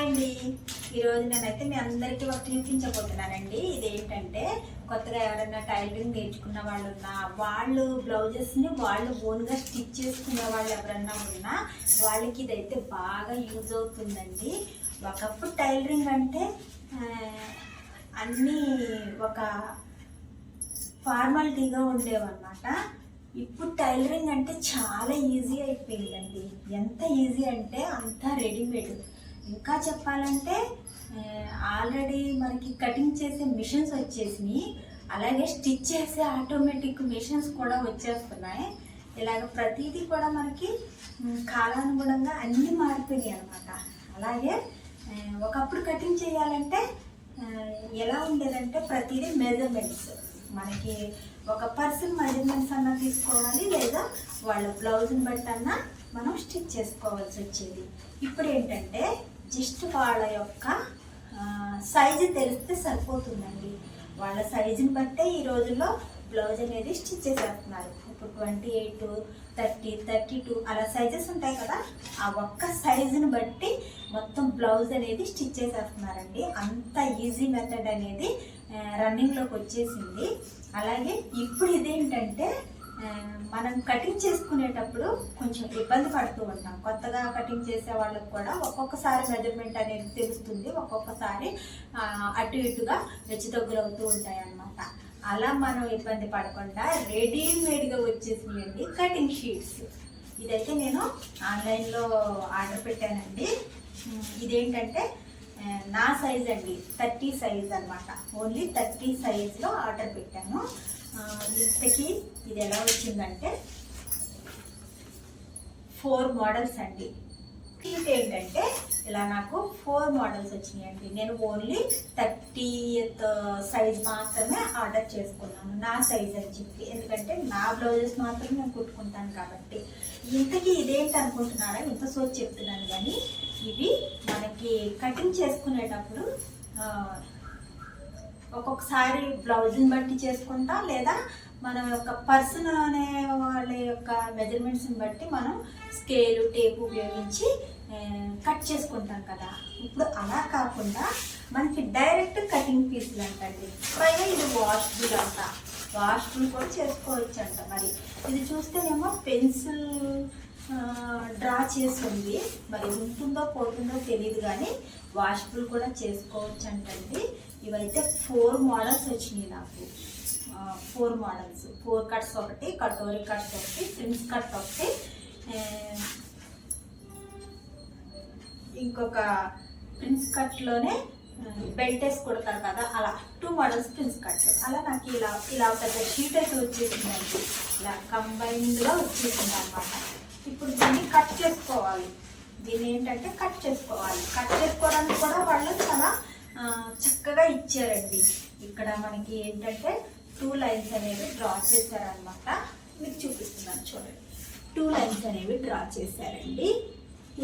Hi అండి ఈరోజు నేనైతే మీ అందరికీ ఒక చూపించబోతున్నానండి. ఇదేంటంటే కొత్తగా ఎవరైనా టైలరింగ్ నేర్చుకున్న వాళ్ళు ఉన్నా వాళ్ళు బ్లౌజెస్ని వాళ్ళు ఓన్గా స్టిచ్ చేసుకునే వాళ్ళు ఎవరన్నా ఉన్నా వాళ్ళకి ఇదైతే బాగా యూజ్ అవుతుందండి. ఒకప్పుడు టైలరింగ్ అంటే అన్నీ ఒక ఫార్మాలిటీగా ఉండేవన్నమాట. ఇప్పుడు టైలరింగ్ అంటే చాలా ఈజీ అయిపోయిందండి. ఎంత ఈజీ అంటే అంత రెడీమేడ్. ఇంకా చెప్పాలంటే ఆల్రెడీ మనకి కటింగ్ చేసే మిషన్స్ వచ్చేసినాయి. అలాగే స్టిచ్ చేసే ఆటోమేటిక్ మిషన్స్ కూడా వచ్చేస్తున్నాయి. ఇలాగ ప్రతిదీ కూడా మనకి కాలానుగుణంగా అన్నీ మారిపోయినాయి అనమాట అలాగే ఒకప్పుడు కటింగ్ చేయాలంటే ఎలా ఉండేదంటే ప్రతిదీ మెజర్మెంట్స్. మనకి ఒక పర్సన్ మెజర్మెంట్స్ అన్నా తీసుకోవాలి లేదా వాళ్ళ బ్లౌజ్ని బట్టి అన్నా మనం స్టిచ్ చేసుకోవాల్సి వచ్చేది. ఇప్పుడు ఏంటంటే జస్ట్ వాళ్ళ యొక్క సైజు తెలిస్తే సరిపోతుందండి. వాళ్ళ సైజుని బట్టే ఈ రోజుల్లో బ్లౌజ్ అనేది స్టిచ్ చేసేస్తున్నారు. ఇప్పుడు twenty eight thirty thirty two అలా సైజెస్ ఉంటాయి కదా ఆ ఒక్క సైజుని బట్టి మొత్తం బ్లౌజ్ అనేది స్టిచ్ చేసేస్తున్నారండి. అంత ఈజీ మెథడ్ అనేది రన్నింగ్లోకి వచ్చేసింది. అలాగే ఇప్పుడు ఇదేంటంటే మనం కటింగ్ చేసుకునేటప్పుడు కొంచెం ఇబ్బంది పడుతూ ఉంటాం. కొత్తగా కటింగ్ చేసే వాళ్ళకి కూడా ఒక్కొక్కసారి మెజర్మెంట్ అనేది తెలుస్తుంది. ఒక్కొక్కసారి అటు ఇటుగా హెచ్చుతగ్గులు అవుతూ ఉంటాయి అన్నమాట అలా మనం ఇబ్బంది పడకుండా రెడీమేడ్గా వచ్చేసిందండి కటింగ్ షీట్స్ ఇదైతే నేను ఆన్లైన్లో ఆర్డర్ పెట్టానండి. ఇదేంటంటే నా సైజ్ అండి థర్టీ సైజ్ అనమాట ఓన్లీ థర్టీ సైజ్లో ఆర్డర్ పెట్టాను. ఇంతకి ఇంతకీ ఇది ఎలా వచ్చిందంటే ఫోర్ మోడల్స్ అండి. ఇది ఏంటంటే ఇలా నాకు ఫోర్ మోడల్స్ వచ్చినాయండి. నేను ఓన్లీ థర్టీ సైజ్ మాత్రమే ఆర్డర్ చేసుకున్నాను నా సైజ్ అని చెప్పి. ఎందుకంటే నా బ్లౌజెస్ మాత్రం నేను కుట్టుకుంటాను కాబట్టి. ఇంతకీ ఇదేంటి అనుకుంటున్నారా? ఇంత సోచి చెప్తున్నాను కానీ ఇవి మనకి కటింగ్ చేసుకునేటప్పుడు ఒక్కొక్కసారి బ్లౌజ్ని బట్టి చేసుకుంటా లేదా మన యొక్క పర్సన్ అనే వాళ్ళ యొక్క మెజర్మెంట్స్ని బట్టి మనం స్కేలు టేప్ ఉపయోగించి కట్ చేసుకుంటాం కదా. ఇప్పుడు అలా కాకుండా మనకి డైరెక్ట్ కటింగ్ పీసులు అంటండి. పైగా ఇది వాష్బుల్ అంట. వాష్బుల్ కూడా చేసుకోవచ్చు అంట మరి. ఇది చూస్తేనేమో పెన్సిల్ డ్రా చేసి ఉంది మరి ఉంటుందో పోతుందో తెలియదు కానీ వాష్బుల్ కూడా చేసుకోవచ్చు అంటండి ఇవైతే ఫోర్ మోడల్స్ వచ్చినాయి నాకు. ఫోర్ మోడల్స్ ఫోర్ కట్స్ ఒకటి కటోరీ కట్స్ ఒకటి ప్రిన్స్ కట్ ఒకటి. ఇంకొక ప్రిన్స్ కట్లోనే బెల్ట్ వేసి కొడతారు కదా అలా టూ మోడల్స్ ప్రిన్స్ కట్ అలా నాకు ఇలా ఇలా పెద్ద షీట్ అయితే వచ్చేసిందండి. ఇలా కంబైన్డ్గా వచ్చేసింది అనమాట ఇప్పుడు దీన్ని కట్ చేసుకోవాలి. దీన్ని ఏంటంటే కట్ చేసుకోవాలి. కట్ చేసుకోవడానికి కూడా వాళ్ళు చాలా చక్కగా ఇచ్చారండి. ఇక్కడ మనకి ఏంటంటే టూ లైన్స్ అనేవి డ్రా చేశారనమాట మీకు చూపిస్తున్నాను చూడండి. టూ లైన్స్ అనేవి డ్రా చేశారండి.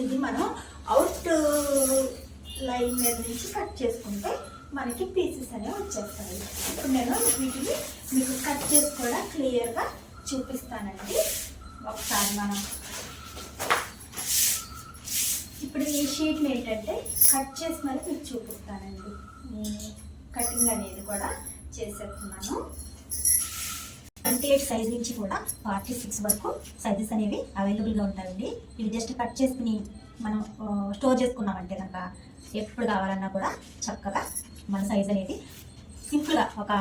ఇది మనం అవుట్ లైన్ మీద నుంచి కట్ చేసుకుంటే మనకి పీసెస్ అనేవి వచ్చేస్తాయి. ఇప్పుడు నేను వీటిని మీకు కట్ చేసి కూడా క్లియర్గా చూపిస్తానండి. ఒకసారి మనం ఇప్పుడు ఈ షీట్ని ఏంటంటే కట్ చేసి మరి మీకు చూపిస్తానండి. కటింగ్ అనేది కూడా చేసేస్తున్నాను. ట్వంటీ ఎయిట్ సైజ్ నుంచి కూడా ఫార్టీ సిక్స్ వరకు సైజెస్ అనేవి అవైలబుల్గా ఉంటాయండి. ఇవి జస్ట్ కట్ చేసుకుని మనం స్టోర్ చేసుకున్నామంటే కనుక ఎప్పుడు కావాలన్నా కూడా చక్కగా మన సైజ్ అనేది సింపుల్గా ఒక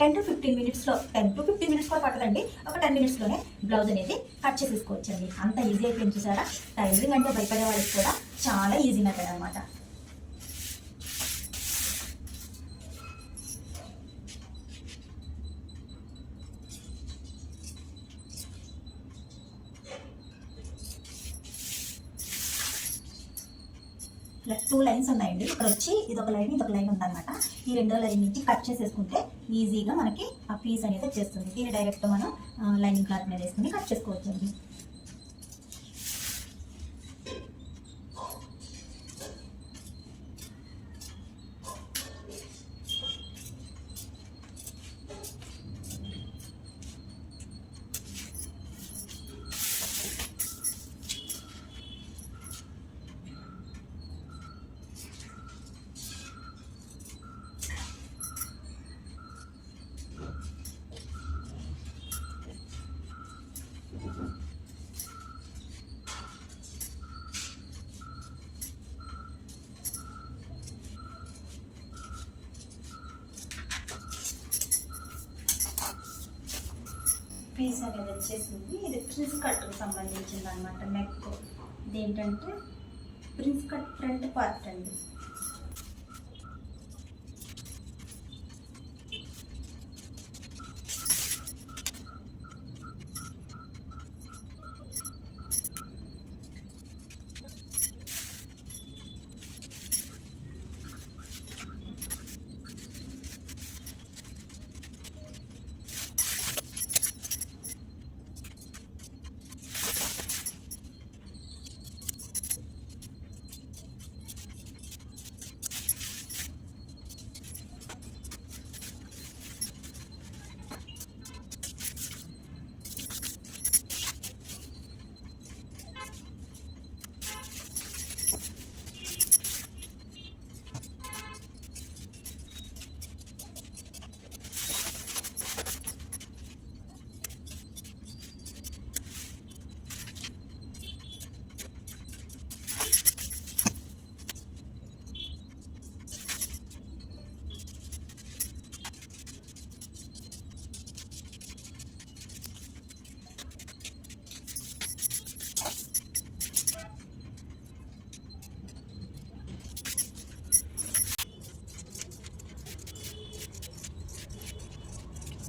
టెన్ టు ఫిఫ్టీన్ మినిట్స్లో టెన్ టు ఫిఫ్టీన్ మినిట్స్ కూడా పట్టదండి. ఒక టెన్ మినిట్స్లోనే బ్లౌజ్ అనేది కట్ చేసేసుకోవచ్చండి. అంత ఈజీ అయిపోయింది చూసారా? టైలరింగ్ అంటే భయపడే వాళ్ళకి కూడా చాలా ఈజీ మెథడ్ అనమాట టూ లైన్స్ ఉన్నాయండి ఇక్కడ వచ్చి ఒక లైన్ ఇది ఒక లైన్ ఉందన్నమాట. ఈ రెండో లైన్ నుంచి కట్ చేసేసుకుంటే ఈజీగా మనకి ఆ పీస్ అనేది వచ్చేస్తుంది. దీన్ని డైరెక్ట్ మనం లైనింగ్ క్లాత్ మీద వేసుకుని కట్ చేసుకోవచ్చండి. పీస్ అనేది వచ్చేసింది. ఇది ప్రిన్స్ కట్కు సంబంధించింది అనమాట నెక్. ఇదేంటంటే ప్రిన్స్ కట్ ఫ్రంట్ పార్ట్ అండి.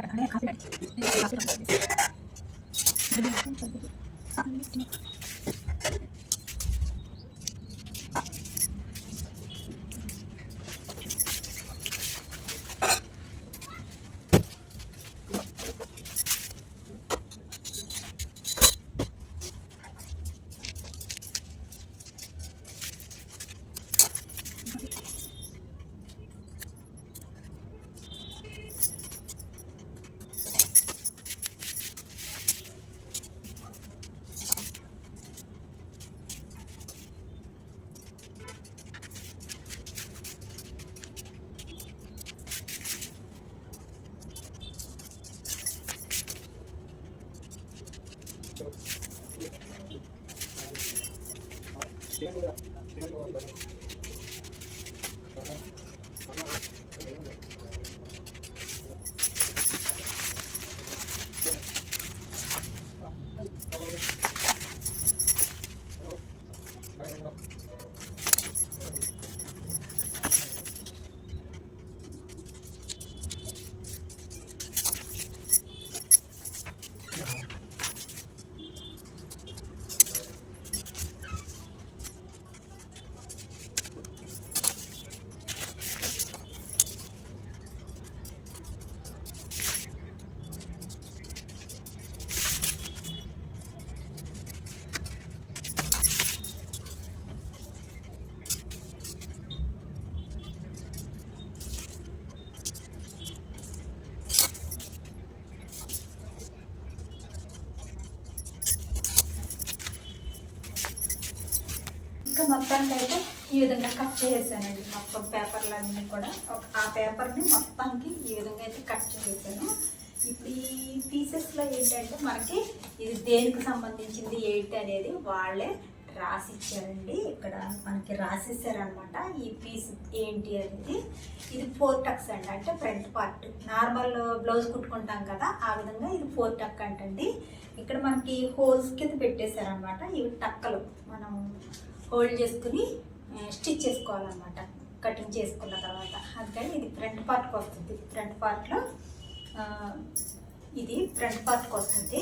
から、あれ、カフェライ。で。ఇంకా మొత్తానికి అయితే ఈ విధంగా కట్ చేసేసానండి. మొత్తం పేపర్లన్నీ కూడా ఒక- ఆ పేపర్ని మొత్తానికి ఈ విధంగా అయితే కట్ చేసేసాను. ఇప్పుడు ఈ పీసెస్లో ఏంటంటే మనకి ఇది దేనికి సంబంధించింది ఏంటి అనేది వాళ్ళే రాసి ఇచ్చారండి ఇక్కడ మనకి రాసిచ్చారనమాట ఈ పీస్ ఏంటి అనేది. ఇది ఫోర్ టక్స్ అండి. అంటే ఫ్రంట్ పార్ట్. నార్మల్ బ్లౌజ్ కుట్టుకుంటాం కదా ఆ విధంగా ఇది ఫోర్ టక్ అంటండి. ఇక్కడ మనకి హోల్స్ కింద పెట్టేశారనమాట ఇవి టక్కలు. మనం హోల్డ్ చేసుకుని స్టిచ్ చేసుకోవాలన్నమాట. కటింగ్ చేసుకున్న తర్వాత. అందుకని ఇది ఫ్రంట్ పార్ట్కి వస్తుంది ఫ్రంట్ పార్ట్లో ఇది ఫ్రంట్ పార్ట్కి వస్తుంది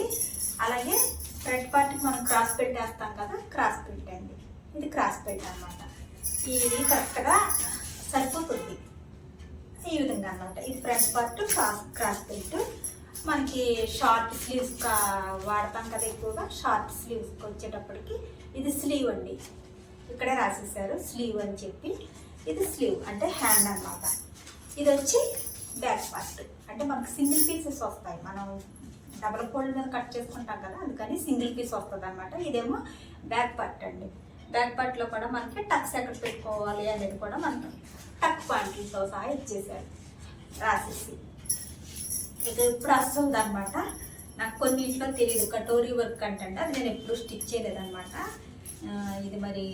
అలాగే ఫ్రంట్ పార్ట్కి మనం క్రాస్ పెట్టేస్తాం కదా క్రాస్ పెట్టండి ఇది క్రాస్ పెట్ అనమాట ఇది కరెక్ట్గా సరిపోతుంది. ఈ విధంగా అన్నమాట. ఇది ఫ్రంట్ పార్ట్ క్రాస్ క్రాస్ పెట్ మనకి షార్ట్ స్లీవ్స్ వాడతాం కదా ఎక్కువగా షార్ట్ స్లీవ్స్కి వచ్చేటప్పటికి ఇది స్లీవ్ అండి. ఇక్కడే రాసేసారు స్లీవ్ అని చెప్పి. ఇది స్లీవ్ అంటే హ్యాండ్ అన్నమాట. ఇది వచ్చి బ్యాక్ పార్ట్ అంటే మనకు సింగిల్ పీసెస్ వస్తాయి. మనం డబల్ ఫోల్డ్ మీద కట్ చేసుకుంటాం కదా అందుకని సింగిల్ పీస్ వస్తుంది అనమాట ఇదేమో బ్యాక్ పార్ట్ అండి. బ్యాక్ పార్ట్లో కూడా మనకి టక్స్ ఎక్కడ పెట్టుకోవాలి అనేది కూడా మనకి టక్ క్వాంటిటీతో సహా ఇచ్చేసారు రాసేసి. ఇక ఇప్పుడు వస్తుంది అనమాట నాకు కొన్నింట్లో తెలియదు కటోరీ వర్క్ అంటే అది నేను ఎప్పుడు స్టిచ్ చేయలేదన్నమాట. ఇది మరి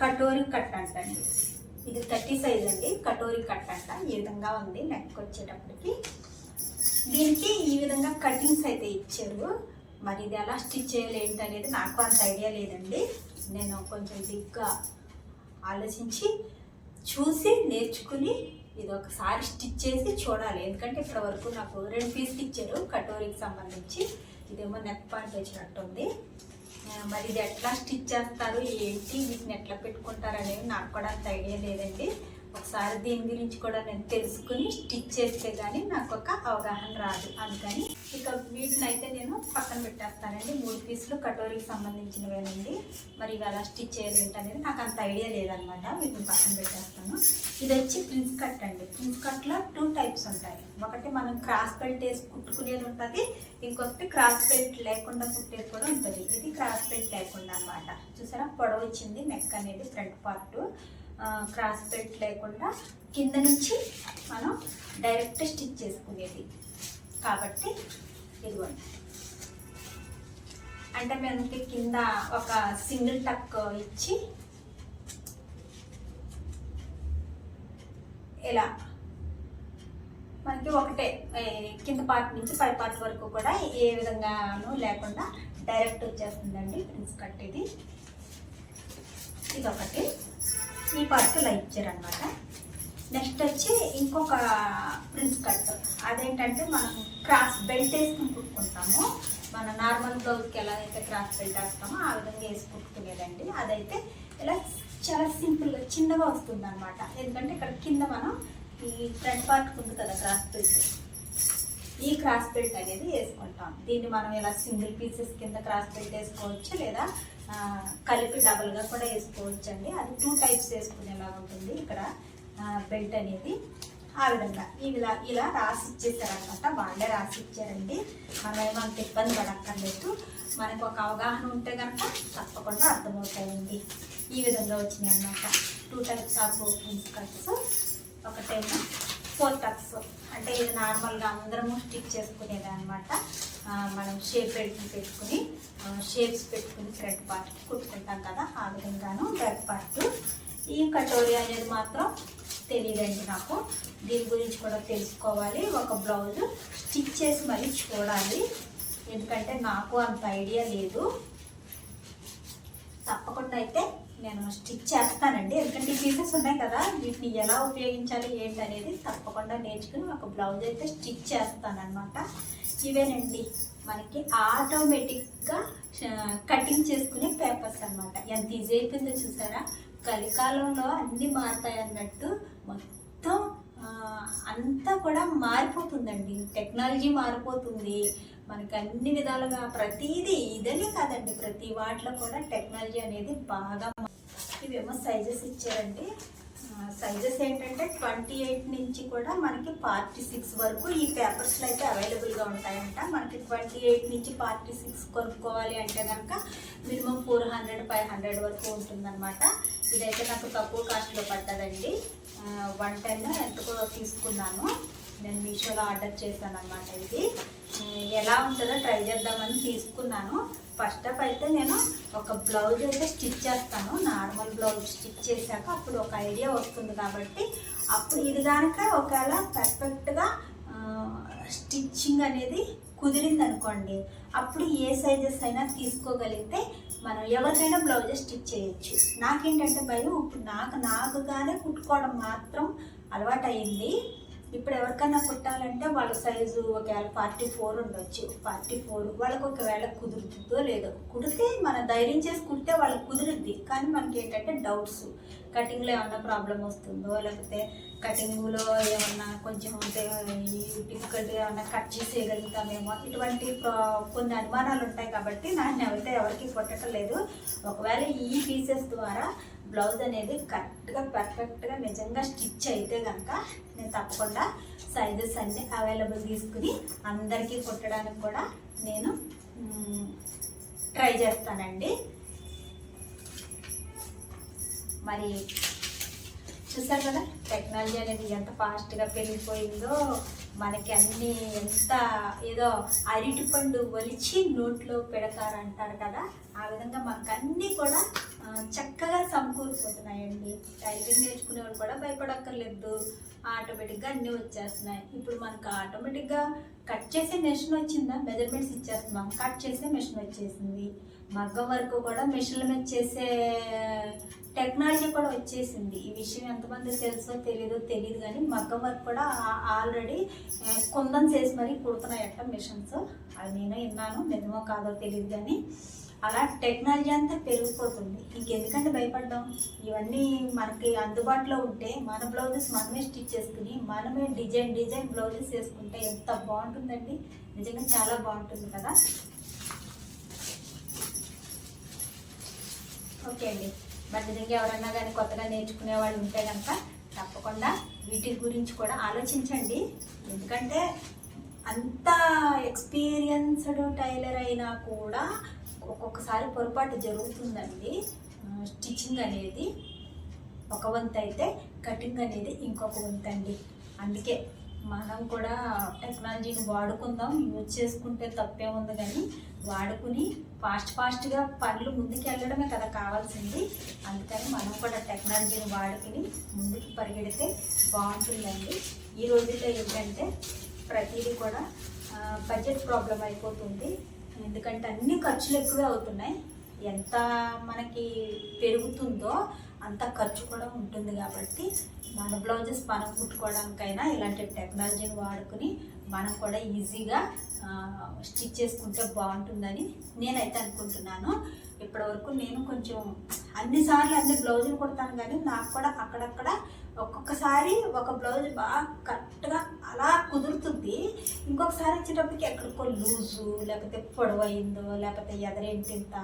కటోరి కట్ అంటండి ఇది థర్టీ సైజ్ అండి. కటోరి కట్ అంట ఈ విధంగా ఉంది నెక్ వచ్చేటప్పటికి. దీనికి ఈ విధంగా కటింగ్స్ అయితే ఇచ్చారు. మరి ఇది ఎలా స్టిచ్ చేయాలి ఏంటి అనేది నాకు అంత ఐడియా లేదండి. నేను కొంచెం బిగ్గా ఆలోచించి చూసి నేర్చుకుని ఇది ఒకసారి స్టిచ్ చేసి చూడాలి. ఎందుకంటే ఇప్పటి వరకు నాకు రెండు పీస్ ఇచ్చారు కటోరీకి సంబంధించి. ఇదేమో నెక్ పాయింట్ వచ్చినట్టుంది. ఉంది మరి ఇది ఎట్లా స్టిచ్ చేస్తారు? ఏంటి? వీటిని ఎట్లా పెట్టుకుంటారు అనేది నాకు కూడా అంత ఐడియా లేదండి. ఒకసారి దీని గురించి కూడా నేను తెలుసుకుని స్టిచ్ చేస్తే కానీ నాకు ఒక అవగాహన రాదు. అందుకని ఇక వీటిని అయితే నేను పక్కన పెట్టేస్తానండి. మూడు పీసులు కటోరీకి సంబంధించినవేనండి. మరి ఇవి ఎలా స్టిచ్ చేయాలి అనేది నాకు అంత ఐడియా లేదనమాట. వీటిని పక్కన పెట్టేస్తాను. ఇది వచ్చి ప్రిన్స్ కట్ అండి. ప్రిన్స్ కట్లో టూ టైప్స్ ఉంటాయి. ఒకటి మనం క్రాస్ బెల్ట్ వేసి కుట్టుకునేది ఉంటుంది. ఇంకొకటి క్రాస్ బెల్ట్ లేకుండా కుట్టేది కూడా ఉంటుంది. ఇది క్రాస్ బెల్ట్ లేకుండా అనమాట. చూసారా? పొడవ వచ్చింది నెక్ అనేది ఫ్రంట్ పార్ట్. క్రాస్ బెల్ట్ లేకుండా కింద నుంచి మనం డైరెక్ట్ స్టిచ్ చేసుకునేది. కాబట్టి ఇదిగోండి. అంటే మనకి కింద ఒక సింగిల్ టక్ ఇచ్చి ఇలా మనకి ఒకటే కింద పార్ట్ నుంచి పై పార్ట్ వరకు కూడా ఏ విధంగానూ లేకుండా డైరెక్ట్ వచ్చేస్తుందండి ప్రిన్స్ కట్ ఇది ఇది ఒకటి ఈ పార్ట్ ఇలా ఇచ్చారనమాట నెక్స్ట్ వచ్చి ఇంకొక ప్రిన్స్ కట్. అదేంటంటే మనం క్రాస్ బెల్ట్ వేసుకుని కుట్టుకుంటాము. మన నార్మల్ బ్లౌజ్కి ఎలా అయితే క్రాస్ బెల్ట్ వేస్తామో ఆ విధంగా వేసి కుట్టుకునేదండి. అదైతే ఇలా చాలా సింపుల్గా చిన్నగా వస్తుంది అనమాట ఎందుకంటే ఇక్కడ కింద మనం ఈ ఫ్రంట్ పార్ట్ ఉంది కదా క్రాస్ బెల్ట్. ఈ క్రాస్ బెల్ట్ అనేది వేసుకుంటాం. దీన్ని మనం ఇలా సింగిల్ పీసెస్ కింద క్రాస్ బెల్ట్ వేసుకోవచ్చు లేదా కలిపి డబుల్గా కూడా వేసుకోవచ్చు అండి అది టూ టైప్స్ వేసుకునేలాగా ఉంటుంది. ఇక్కడ బెల్ట్ అనేది ఆ విధంగా. ఇలా ఇలా రాసి ఇచ్చేసారనమాట వాళ్ళే రాసి ఇచ్చారండి మనమేమో అంత ఇబ్బంది పడక్కర్లేదు. మనకు ఒక అవగాహన ఉంటే కనుక తప్పకుండా అర్థమవుతాయండి. ఈ విధంగా వచ్చినాయి అన్నమాట two types of prince cuts ఒకటేమో ఫోర్ టక్స్ అంటే ఇది నార్మల్గా అందరము స్టిక్ చేసుకునేది అనమాట మనం షేప్ పెట్టి పెట్టుకుని షేప్స్ పెట్టుకుని ఫ్రంట్ పార్ట్ కుట్టుకుంటాం కదా. ఆ విధంగాను బ్యాక్ పార్ట్ ఈ కటోరీ అనేది మాత్రం తెలియదండి నాకు. దీని గురించి కూడా తెలుసుకోవాలి. ఒక బ్లౌజ్ స్టిచ్ చేసి మరీ చూడాలి. ఎందుకంటే నాకు అంత ఐడియా లేదు. తప్పకుండా అయితే నేను స్టిచ్ చేస్తానండి. ఎందుకంటే పీసెస్ ఉన్నాయి కదా వీటిని ఎలా ఉపయోగించాలి ఏంటి అనేది తప్పకుండా నేర్చుకుని ఒక బ్లౌజ్ అయితే స్టిచ్ చేస్తానమాట ఇవేనండి మనకి ఆటోమేటిక్గా కటింగ్ చేసుకునే పేపర్స్ అన్నమాట. ఎంత ఈజీ అయిపోయిందో చూసారా? కలికాలంలో అన్నీ మారుతాయి అన్నట్టు మొత్తం అంతా కూడా మారిపోతుందండి. టెక్నాలజీ మారిపోతుంది. మనకి అన్ని విధాలుగా ప్రతిదీ ఇదనే కాదండి. ప్రతి వాటిలో కూడా టెక్నాలజీ అనేది బాగా ఇవేమో సైజెస్ ఇచ్చారండి సైజెస్ ఏంటంటే ట్వంటీ ఎయిట్ నుంచి కూడా మనకి ఫార్టీ సిక్స్ వరకు ఈ పేపర్స్లో అయితే అవైలబుల్గా ఉంటాయంట. మనకి ట్వంటీ ఎయిట్ నుంచి ఫార్టీ సిక్స్ కొనుక్కోవాలి అంటే కనుక minimum four hundred five hundred వరకు ఉంటుందన్నమాట. ఇదైతే నాకు తక్కువ కాస్ట్లో పడ్డదండి. వన్ టెన్ ఎంతకో తీసుకున్నాను. నేను మీషోలో ఆర్డర్ చేశాను అనమాట ఇది ఎలా ఉంటుందో ట్రై చేద్దామని తీసుకున్నాను. ఫస్ట్ ఆఫ్ అయితే నేను ఒక బ్లౌజ్ అయితే స్టిచ్ చేస్తాను. నార్మల్ బ్లౌజ్ స్టిచ్ చేశాక అప్పుడు ఒక ఐడియా వస్తుంది కాబట్టి అప్పుడు ఇది కనుక ఒకవేళ పర్ఫెక్ట్గా స్టిచ్చింగ్ అనేది కుదిరింది అనుకోండి అప్పుడు ఏ సైజెస్ అయినా తీసుకోగలిగితే మనం ఎవరికైనా బ్లౌజ్ స్టిచ్ చేయొచ్చు. నాకేంటంటే భయం ఇప్పుడు నాకు నాకుగానే కుట్టుకోవడం మాత్రం అలవాటైంది ఇప్పుడు ఎవరికైనా కుట్టాలంటే వాళ్ళ సైజు ఒకవేళ ఫార్టీ ఫోర్ ఉండొచ్చు. ఫార్టీ ఫోర్ వాళ్ళకి ఒకవేళ కుదురుతుందో లేదో. కుడితే మన ధైర్యం చేసి కుడితే వాళ్ళకి కుదురుద్ది. కానీ మనకి ఏంటంటే డౌట్స్. కటింగ్లో ఏమన్నా ప్రాబ్లం వస్తుందో లేకపోతే కటింగ్లో ఏమన్నా కొంచెం ఉంటే డిఫికల్ట్గా ఏమన్నా కట్ చేసేయగలుగుతామేమో ఇటువంటి కొన్ని అనుమానాలు ఉంటాయి కాబట్టి నన్ను అయితే ఎవరికి కుట్టడం లేదు ఒకవేళ ఈ పీసెస్ ద్వారా బ్లౌజ్ అనేది కరెక్ట్గా పర్ఫెక్ట్గా నిజంగా స్టిచ్ అయితే కనుక నేను తప్పకుండా సైజెస్ అన్ని అవైలబుల్ తీసుకుని అందరికీ కుట్టడానికి కూడా నేను ట్రై చేస్తానండి. మరి చూసారు కదా టెక్నాలజీ అనేది ఎంత ఫాస్ట్గా పెరిగిపోయిందో మనకి అన్ని ఎంత ఏదో అరటిపండు ఒలిచి నోట్లో పెడతారంటారు కదా ఆ విధంగా మనకు అన్నీ కూడా చక్కగా సమకూరిపోతున్నాయండి. టైపింగ్ నేర్చుకునే వాళ్ళు కూడా భయపడక్కర్లేదు. ఆటోమేటిక్గా అన్నీ వచ్చేస్తున్నాయి. ఇప్పుడు మనకు ఆటోమేటిక్గా కట్ చేసే మెషిన్ వచ్చిందా? మెజర్మెంట్స్ ఇచ్చేస్తున్నాం. కట్ చేసే మెషిన్ వచ్చేసింది. మగ్గం వరకు కూడా మెషిన్ల మీద చేసే టెక్నాలజీ కూడా వచ్చేసింది. ఈ విషయం ఎంతమంది తెలుసో తెలియదో తెలియదు కానీ మగ్గం వర్క్ కూడా ఆల్రెడీ కుందం చేసి మరీ కుడుతున్నాయట మిషన్స్. అది నేను విన్నాను. నిజమో కాదో తెలియదు కానీ అలా టెక్నాలజీ అంతా పెరిగిపోతుంది. ఇంకెందుకంటే భయపడ్డాం? ఇవన్నీ మనకి అందుబాటులో ఉంటే మన బ్లౌజెస్ మనమే స్టిచ్ చేసుకుని మనమే డిజైన్ డిజైన్ బ్లౌజెస్ వేసుకుంటే ఎంత బాగుంటుందండి? నిజంగా చాలా బాగుంటుంది కదా? ఓకే అండి. మరి నిజంగా ఎవరన్నా కానీ కొత్తగా నేర్చుకునే వాళ్ళు ఉంటే కనుక తప్పకుండా వీటి గురించి కూడా ఆలోచించండి. ఎందుకంటే అంత ఎక్స్పీరియన్స్డ్ టైలర్ అయినా కూడా ఒక్కొక్కసారి పొరపాటు జరుగుతుందండి. స్టిచ్చింగ్ అనేది ఒక వంతు అయితే కటింగ్ అనేది ఇంకొక వంతు అండి అందుకే మనం కూడా టెక్నాలజీని వాడుకుందాం యూజ్ చేసుకుంటే తప్పే ఉంది కానీ వాడుకుని ఫాస్ట్ ఫాస్ట్గా పనులు ముందుకెళ్ళడమే కదా కావాల్సింది. అందుకని మనం కూడా టెక్నాలజీని వాడుకుని ముందుకు పరిగెడితే బాగుంటుందండి. ఈ రోజుల్లో ఏంటంటే ప్రతిదీ కూడా బడ్జెట్ ప్రాబ్లం అయిపోతుంది. ఎందుకంటే అన్ని ఖర్చులు ఎక్కువే అవుతున్నాయి. ఎంత మనకి పెరుగుతుందో అంత ఖర్చు కూడా ఉంటుంది కాబట్టి మన బ్లౌజెస్ మనం కుట్టుకోవడానికైనా ఇలాంటి టెక్నాలజీని వాడుకుని మనం కూడా ఈజీగా స్టిచ్ చేసుకుంటే బాగుంటుందని నేనైతే అనుకుంటున్నాను. ఇప్పటివరకు నేను కొంచెం అన్నిసార్లు అన్ని బ్లౌజులు కుడతాను కానీ నాకు కూడా అక్కడక్కడ ఒక్కొక్కసారి ఒక బ్లౌజ్ బాగా కరెక్ట్గా అలా కుదురుతుంది. ఇంకొకసారి వచ్చేటప్పటికి ఎక్కడికో లూజు లేకపోతే పొడవైందో లేకపోతే ఎదరేంటి ఇంత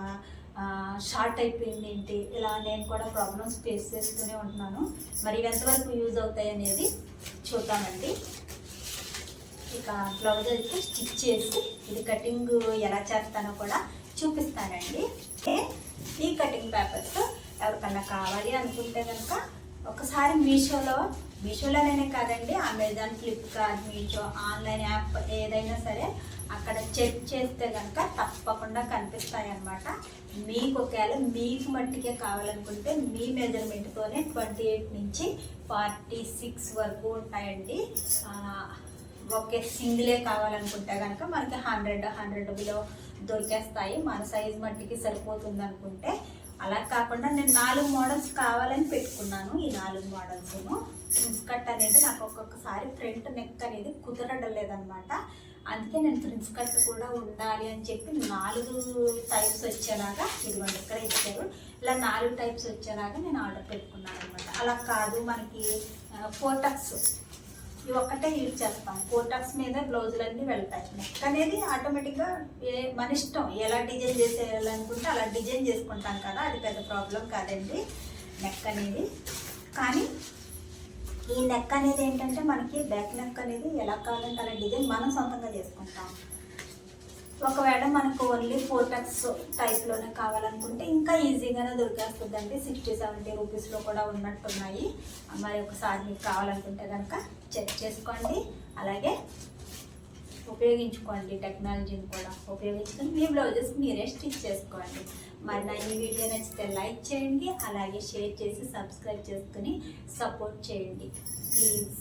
షార్ట్ అయిపోయింది ఏంటి ఇలా నేను కూడా ప్రాబ్లమ్స్ ఫేస్ చేస్తూనే ఉంటున్నాను. మరి ఇవి ఎంతవరకు యూజ్ అవుతాయి అనేది చూద్దామండి. ఇక బ్లౌజ్ అయితే స్టిచ్ చేసి ఇది కటింగ్ ఎలా చేస్తానో కూడా చూపిస్తానండి. ఈ కటింగ్ పేపర్స్ ఎవరికన్నా కావాలి అనుకుంటే కనుక ఒకసారి మీషోలో మీషోలోనే కాదండి Amazon Flipkart Meesho online app ఏదైనా సరే అక్కడ చెక్ చేస్తే కనుక తప్పకుండా కనిపిస్తాయి అన్నమాట మీకు ఒకవేళ మీకు మట్టికే కావాలనుకుంటే మీ మెజర్మెంట్తోనే ట్వంటీ ఎయిట్ నుంచి ఫార్టీ సిక్స్ వరకు ఉంటాయండి. ఒకే సింగిలే కావాలనుకుంటే కనుక మనకి హండ్రెడ్ హండ్రెడ్ బిలో దొరికేస్తాయి. మన సైజ్ మట్టికి సరిపోతుంది అనుకుంటే అలా కాకుండా నేను నాలుగు మోడల్స్ కావాలని పెట్టుకున్నాను. ఈ నాలుగు మోడల్స్ను. ప్రిన్స్ కట్ అనేది నాకు ఒక్కొక్కసారి ఫ్రంట్ నెక్ అనేది కుదరడం లేదనమాట అందుకే నేను ప్రిన్స్ కట్ కూడా ఉండాలి అని చెప్పి నాలుగు టైప్స్ వచ్చేలాగా ఇదిగోండి ఇక్కడ ఇచ్చారు. ఇలా నాలుగు టైప్స్ వచ్చేలాగా నేను ఆర్డర్ పెట్టుకున్నాను అనమాట అలా కాదు మనకి ఫోటక్స్ ఇవి ఒక్కటే యూజ్ చేస్తాం. కోటాక్స్ మీద బ్లౌజులన్నీ వెళ్తాయి. నెక్ అనేది ఆటోమేటిక్గా ఏ మన ఇష్టం. ఎలా డిజైన్ చేసేయాలనుకుంటే అలా డిజైన్ చేసుకుంటాం కదా అది పెద్ద ప్రాబ్లం కాదండి నెక్ అనేది కానీ ఈ నెక్ అనేది ఏంటంటే మనకి బ్యాక్ నెక్ అనేది ఎలా కావాలంటే అలా డిజైన్ మనం సొంతంగా చేసుకుంటాం. ఒకవేళ మనకు ఓన్లీ ఫోర్ ప్యాక్స్ టైప్లోనే కావాలనుకుంటే ఇంకా ఈజీగానే దొరికేస్తుందండి. సిక్స్టీ సెవెంటీ రూపీస్లో కూడా ఉన్నట్టున్నాయి. మరి ఒకసారి మీకు కావాలనుకుంటే కనుక చెక్ చేసుకోండి. అలాగే ఉపయోగించుకోండి టెక్నాలజీని కూడా. ఉపయోగించుకొని మీ బ్లౌజెస్ మీరే స్టిచ్ చేసుకోండి. మరి నా ఈ వీడియో నచ్చితే లైక్ చేయండి. అలాగే షేర్ చేసి సబ్స్క్రైబ్ చేసుకుని సపోర్ట్ చేయండి. ప్లీజ్